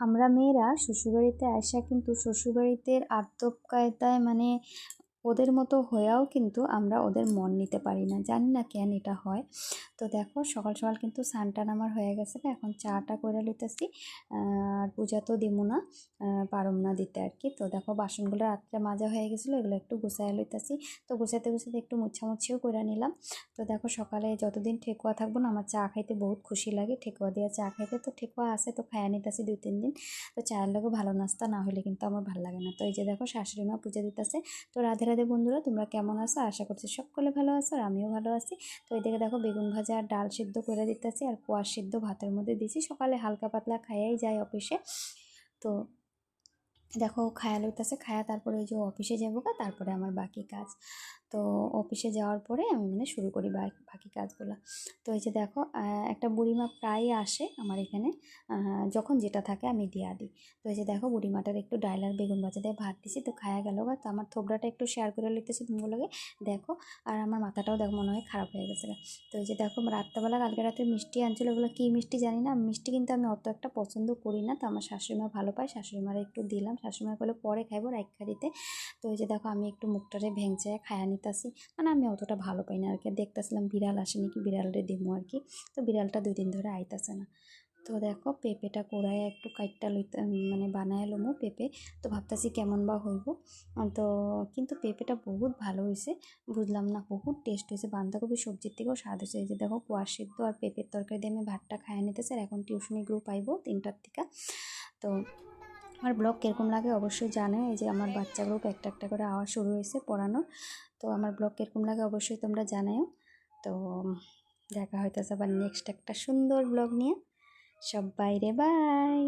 আমরা মেয়েরা শ্বশুরবাড়িতে আসা কিন্তু শ্বশুরবাড়িতে আদব কায়দায় মানে ওদের মতো হয়েও কিন্তু আমরা ওদের মন নিতে পারি না। জানি না কেন এটা হয়। তো দেখো, সকাল সকাল কিন্তু স্নান আমার হয়ে গেছে না। এখন চাটা করে লইতেছি। আর পূজা তো দিব না। পারম না দিতে আর কি। তো দেখো, বাসনগুলো রাত্রে মাজা হয়ে গেছিল, এগুলো একটু গুছাই লইতেছি। তো গুছাতে গুছাতে একটু মুছামুছিও করে নিলাম। তো দেখো, সকালে যতদিন ঠেকুয়া থাকব না, আমার চা খাইতে বহুত খুশি লাগে। ঠেকুয়া দিয়ে চা খাইতে তো ঠেকুয়া আছে, তো খাইয়া নিতেছি দুই, তিন দিন। তো চায়ের লোকও ভালো নাস্তা না হলে কিন্তু আমার ভালো লাগে না। তো এই যে দেখো, শাশুড়ি মা পূজা দিতেছে। তো রাধে বন্ধুরা, তোমরা কেমন আছো? আশা করছি সকলে ভালো আছো আর আমিও ভালো আছি। তো এদিকে দেখো, বেগুন ভাজা আর ডাল সিদ্ধ করে দিতেছি আর কোয়া সিদ্ধ ভাতের মধ্যে দিছি সকালে হালকা পাতলা খাইয়াই যায় অফিসে। তো দেখো, খায়া লইতেছে, খায়া তারপরে ওই যে অফিসে যাব তারপরে আমার বাকি কাজ। তো অফিসে যাওয়ার পরে আমি মানে শুরু করি বাকি কাজগুলো। তো এই যে দেখো একটা বুড়িমা প্রায় আসে আমার এখানে যখন যেটা থাকে আমি দিয়া দিই। তো এই যে দেখো, বুড়িমাটার একটু ডাইলার বেগুন ভাজা দিয়ে ভাত দিছি, তো খায়া গেল তো আমার থোবড়াটা একটু শেয়ার করে লিখতেছি তুমগুলোকে দেখো, আর আমার মাথাটাও দেখো মনে হয় খারাপ হয়ে গেছে তো এই যে দেখো, রাত্রেবেলা কালকে রাতে মিষ্টি আনছিল ওগুলো কী মিষ্টি জানি না, মিষ্টি কিন্তু আমি অত একটা পছন্দ করি না। তো আমার শাশুড়িমা ভালো পায়, শাশুড়িমারা একটু দিলাম, শাশুড়িমা বলে পরে খাইবো রাইখা দিতে। তো এই যে দেখো, আমি একটু মুখটারে ভেঙচে খায়া নিতেছি। মানে আমি অতটা ভালো পাই না আর কি দেখতেছিলাম বিড়াল আসে নাকি, বিড়ালরে দিমো আর কি তো বিড়ালটা দুই দিন ধরে আইতাছে না। তো দেখো, পেঁপেটা কোড়ায় একটু কাইটটা লইতে মানে বানায় লমো পেঁপে। তো ভাবতেছি কেমন বা হইব। তো কিন্তু পেঁপেটা বহুত ভালো হয়েছে বুঝলাম না, বহুত টেস্ট হয়েছে বাঁধাকপি সবজির থেকেও স্বাদ হয়েছে এই যে দেখো কুয়ার সিদ্ধ আর পেঁপের তরকারি দিয়ে আমি ভাতটা খাইয়ে নিতেছি। আর এখন টিউশনি গ্রুপ আইবো তিনটার থেকে। তো আমার ব্লগ কীরকম লাগে অবশ্যই জানে এই যে আমার বাচ্চা গ্রুপ একটা একটা করে আওয়াজ শুরু হয়েছে পড়ানো তো আমার ব্লগ কীরকম লাগে অবশ্যই তোমরা জানাও। তো দেখা হইতেছে আবার নেক্সট একটা সুন্দর ব্লগ নিয়ে। সব বাইরে বাই